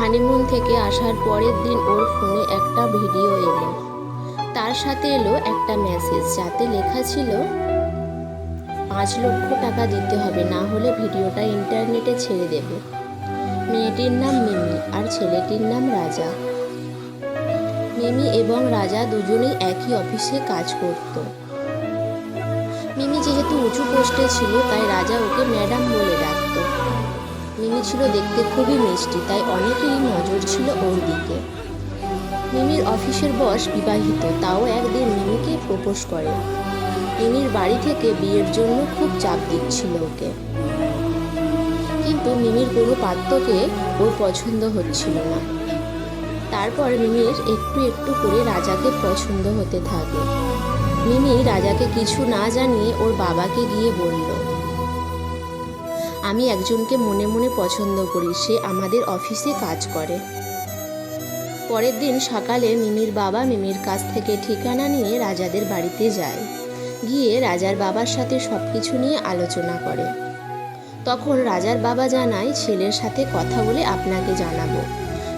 Honeymoon থেকে আসার পরের দিন ওর ফোনে একটা ভিডিও এলো। তার সাথে এলো একটা মেসেজ যাতে লেখা ছিল, পাঁচ লক্ষ টাকা দিতে হবে, না হলে ভিডিওটা ইন্টারনেটে ছেড়ে দেবে। মেয়েটির নাম মিমি আর ছেলেটির নাম রাজা। মিমি এবং রাজা দুজনেই একই অফিসে কাজ করত। মিমি যেহেতু উঁচু পোস্টে ছিল, তাই রাজা ওকে ম্যাডাম বলে ডাকত। ছিল দেখতে খুবই মিষ্টি, তাই অনেকেরই নজর ছিল ওর দিকে। মিমির অফিসের বস বিবাহিত, তাও একদিন মিমিকে প্রপোজ করে। মিমির বাড়ি থেকে বিয়ের জন্য খুব চাপ দিচ্ছিল ওকে। কিন্তু মিমির কোনো পাত্রকে ওর পছন্দ হচ্ছিল না। তারপর মিমির একটু একটু করে রাজাকে পছন্দ হতে থাকে। মিমি রাজাকে কিছু না জানিয়ে ওর বাবাকে গিয়ে বলল আমি একজনকে মনে মনে পছন্দ করি, সে আমাদের অফিসে কাজ করে। পরের দিন সকালে মিমির বাবা মিমির কাছ থেকে ঠিকানা নিয়ে রাজাদের বাড়িতে যায়। গিয়ে রাজার বাবার সাথে সব কিছু নিয়ে আলোচনা করে। তখন রাজার বাবা জানায়, ছেলের সাথে কথা বলে আপনাকে জানাব।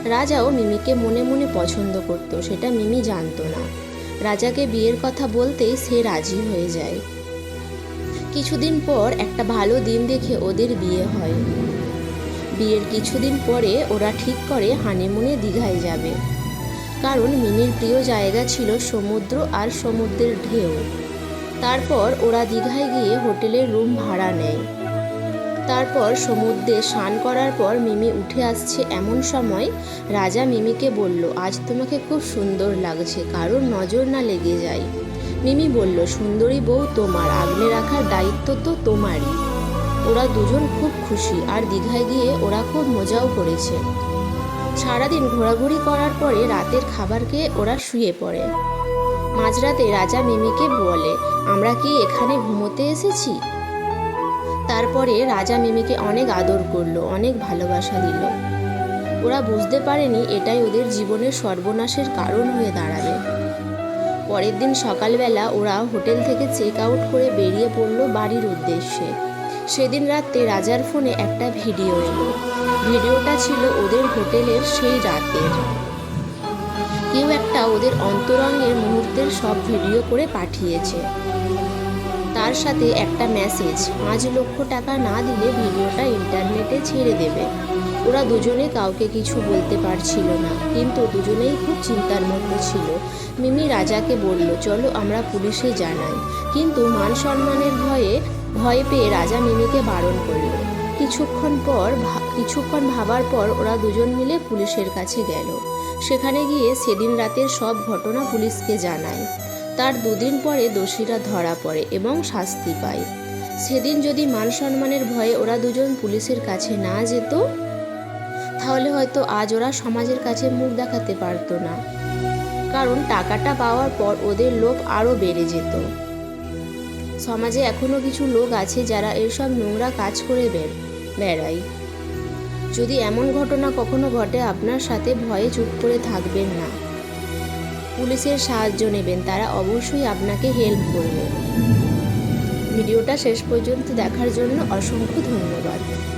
রাজাও মিমিকে মনে মনে পছন্দ করত, সেটা মিমি জানতো না। রাজাকে বিয়ের কথা বলতেই সে রাজি হয়ে যায়। কিছুদিন পর একটা ভালো দিন দেখে ওদের বিয়ে হয়। বিয়ের কিছুদিন পরে ওরা ঠিক করে হানিমুনে দীঘায় যাবে। কারণ মিমির প্রিয় জায়গা ছিল সমুদ্র আর সমুদ্রের ঢেউ। তারপর ওরা দীঘায় গিয়ে হোটেলের রুম ভাড়া নেয়। তারপর সমুদ্রে স্নান করার পর মিমি উঠে আসছে এমন সময় রাজা মিমিকে বলল, আজ তোমাকে খুব সুন্দর লাগছে, কারোর নজর না লেগে যায়। মিমি বলল, সুন্দরী বউ তোমার, আগলে রাখার দায়িত্ব তো তোমারই। ওরা দুজন খুব খুশি আর দীঘায় গিয়ে ওরা খুব মজাও করেছে। সারাদিন ঘোরাঘুরি করার পরে রাতের খাবার খেয়ে ওরা শুয়ে পড়ে। মাঝরাতে রাজা মিমিকে বলে, আমরা কি এখানে ঘুমোতে এসেছি? তারপরে রাজা মিমিকে অনেক আদর করল, অনেক ভালোবাসা দিল। ওরা বুঝতে পারেনি এটাই ওদের জীবনের সর্বনাশের কারণ হয়ে দাঁড়াবে। পরের দিন সকালবেলা ওরা হোটেল থেকে চেক আউট করে বেরিয়ে পড়ল বাড়ির উদ্দেশ্যে। সেদিন রাতে রাজার ফোনে একটা ভিডিও এলো। ভিডিওটা ছিল ওদের হোটেলের সেই রাতের। কেউ একটা ওদের অন্তরঙ্গের মুহূর্তের সব ভিডিও করে পাঠিয়েছে। তার সাথে একটা মেসেজ, পাঁচ লক্ষ টাকা না দিলে ভিডিওটা ইন্টারনেটে ছেড়ে দেবে। ওরা দুজনে কাউকে কিছু বলতে পারছিল না, কিন্তু দুজনেই খুব চিন্তার মধ্যে ছিল। মিমি রাজাকে বলল, চলো আমরা পুলিশে জানাই। কিন্তু মান সম্মানের ভয়ে, ভয় পেয়ে রাজা মিমিকে বারণ করল। কিছুক্ষণ পর কিছুক্ষণ ভাবার পর ওরা দুজন মিলে পুলিশের কাছে গেল। সেখানে গিয়ে সেদিন রাতের সব ঘটনা পুলিশকে জানায়। তার দুদিন পরে দোষীরা ধরা পড়ে এবং শাস্তি পায়। সেদিন যদি মান সম্মানের ভয়ে ওরা দুজন পুলিশের কাছে না যেত তাহলে হয়তো আজ ওরা সমাজের কাছে মুখ দেখাতে পারতো না। কারণ টাকাটা পাওয়ার পর ওদের লোভ আরও বেড়ে যেত। সমাজে এখনও কিছু লোক আছে যারা এসব নোংরা কাজ করে বের বেড়ায়। যদি এমন ঘটনা কখনো ঘটে, আপনার সাথে ভয়ে চুপ করে থাকবেন না। পুলিশের সাহায্য নেবেন, তারা অবশ্যই আপনাকে হেল্প করবে। ভিডিওটা শেষ পর্যন্ত দেখার জন্য অসংখ্য ধন্যবাদ।